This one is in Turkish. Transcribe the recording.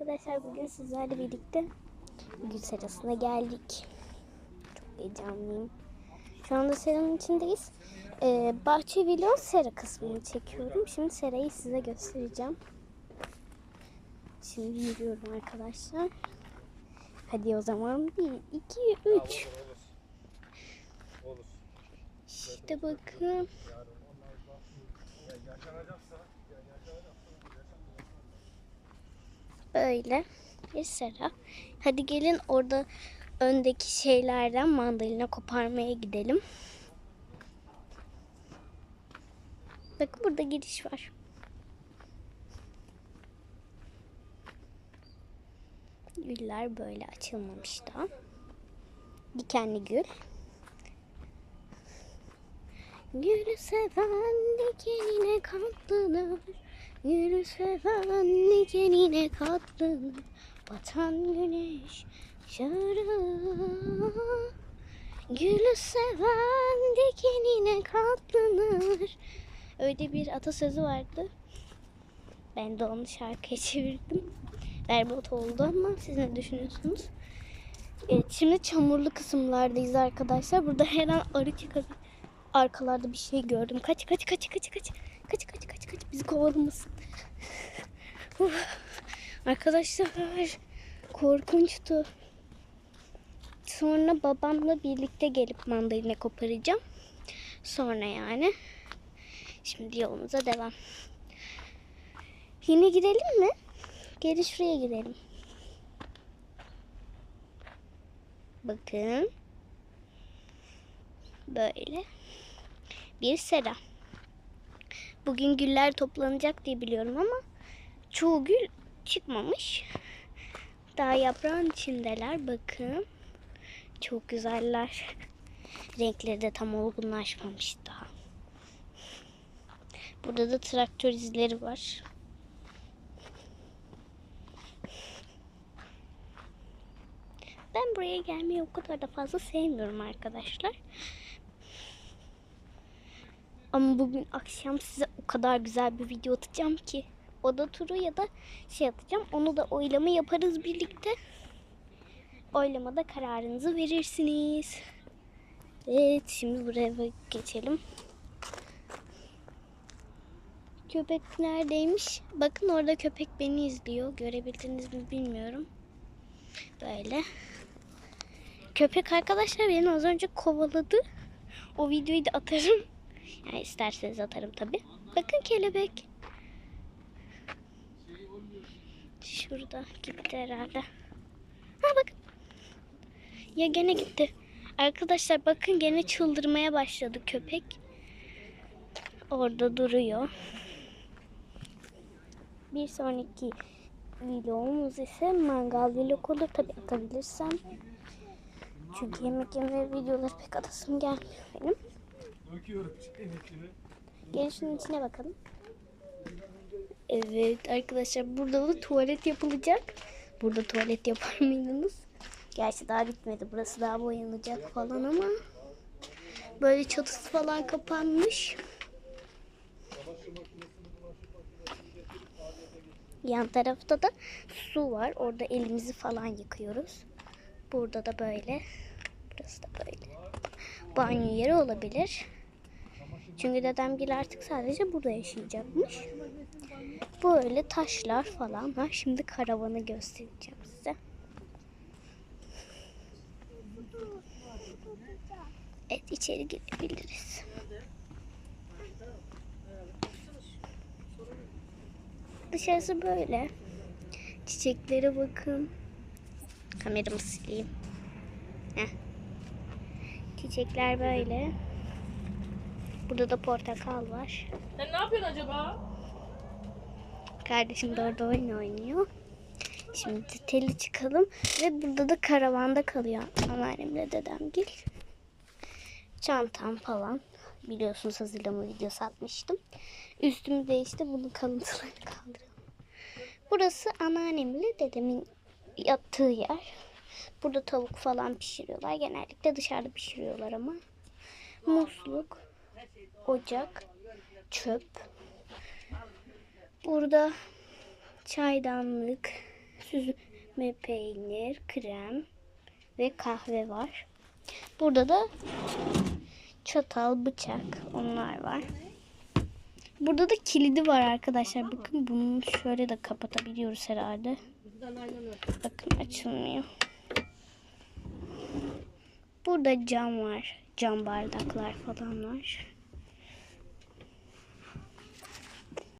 Arkadaşlar bugün sizlerle birlikte gül serasına geldik. Çok heyecanlıyım. Şu anda seranın içindeyiz. Ee, bahçe vlog sera kısmını çekiyorum. Şimdi serayı size göstereceğim. Şimdi yürüyorum arkadaşlar. Hadi o zaman 1, 2, 3. İşte bakın. Böyle sera. Hadi gelin orada öndeki şeylerden mandalina koparmaya gidelim. Bakın burada giriş var. Güller böyle açılmamış da. Dikenli gül. Gülü seven dikenine katlanır. Gülü seven dikenine katlanır. Batan güneş şarı. Gülü seven dikenine katlanır. Öyle bir atasözü vardı. Ben de onu şarkıya çevirdim. Berbat oldu ama siz ne düşünüyorsunuz? Evet şimdi çamurlu kısımlardayız arkadaşlar. Burada her an arı çıkabilir. Arkalarda bir şey gördüm. Kaç kaç kaç kaç kaç. Kaç kaç kaç kaç. Bizi kovalamasın. Arkadaşlar korkunçtu. Sonra babamla birlikte gelip mandalina koparacağım. Sonra yani. Şimdi yolumuza devam. Yine gidelim mi? Geri şuraya gidelim. Bakın. Böyle. Bir sera. Bugün güller toplanacak diye biliyorum ama çoğu gül çıkmamış. Daha yaprağın içindeler. Bakın. Çok güzeller. Renkleri de tam olgunlaşmamış daha. Burada da traktör izleri var. Ben buraya gelmeyi o kadar da fazla sevmiyorum arkadaşlar. Ama bugün akşam size o kadar güzel bir video atacağım ki. Oda turu ya da şey atacağım. Onu da oylama yaparız birlikte. Oylamada kararınızı verirsiniz. Evet şimdi buraya geçelim. Köpek neredeymiş? Bakın orada köpek beni izliyor. Görebildiniz mi bilmiyorum. Böyle. Köpek arkadaşlar beni az önce kovaladı. O videoyu da atarım. Yani isterseniz atarım tabi. Bakın kelebek. Şurada gitti herhalde. Ha bakın. Ya gene gitti. Arkadaşlar bakın gene çıldırmaya başladı köpek. Orada duruyor. Bir sonraki vlogumuz ise mangal vlog olur. Tabi atabilirsem. Çünkü yemek yeme videoları pek atasım gelmiyor benim. Gelin şunun içine bakalım. Evet arkadaşlar burada da tuvalet yapılacak. Burada tuvalet yapar mıydınız? Gerçi daha bitmedi. Burası daha boyanacak falan ama böyle çatısı falan kapanmış. Yan tarafta da su var. Orada elimizi falan yıkıyoruz. Burada da böyle. Burası da böyle. Banyo yeri olabilir. Çünkü dedemgil artık sadece burada yaşayacakmış. Böyle taşlar falan var. Şimdi karavanı göstereceğim size. Evet içeri girebiliriz. Dışarısı böyle. Çiçeklere bakın. Kameramı sileyim. Heh. Çiçekler böyle. Burada da portakal var. Sen ne yapıyorsun acaba? Kardeşim de orada oyun oynuyor. Şimdi teli çıkalım ve burada da karavanda kalıyor anneannemle dedemgil. Çantam falan. Biliyorsunuz hazırlama videosu atmıştım. Üstümü değişti. Bunun kalıntılarını kaldıralım. Burası anneannemle dedemin yattığı yer. Burada tavuk falan pişiriyorlar. Genellikle dışarıda pişiriyorlar ama. Musluk, ocak, çöp. Burada çaydanlık, süzme peynir, krem ve kahve var. Burada da çatal, bıçak onlar var. Burada da kilidi var arkadaşlar. Bakın bunu şöyle de kapatabiliyoruz herhalde. Bakın açılmıyor. Burada cam var. Cam bardaklar falan var.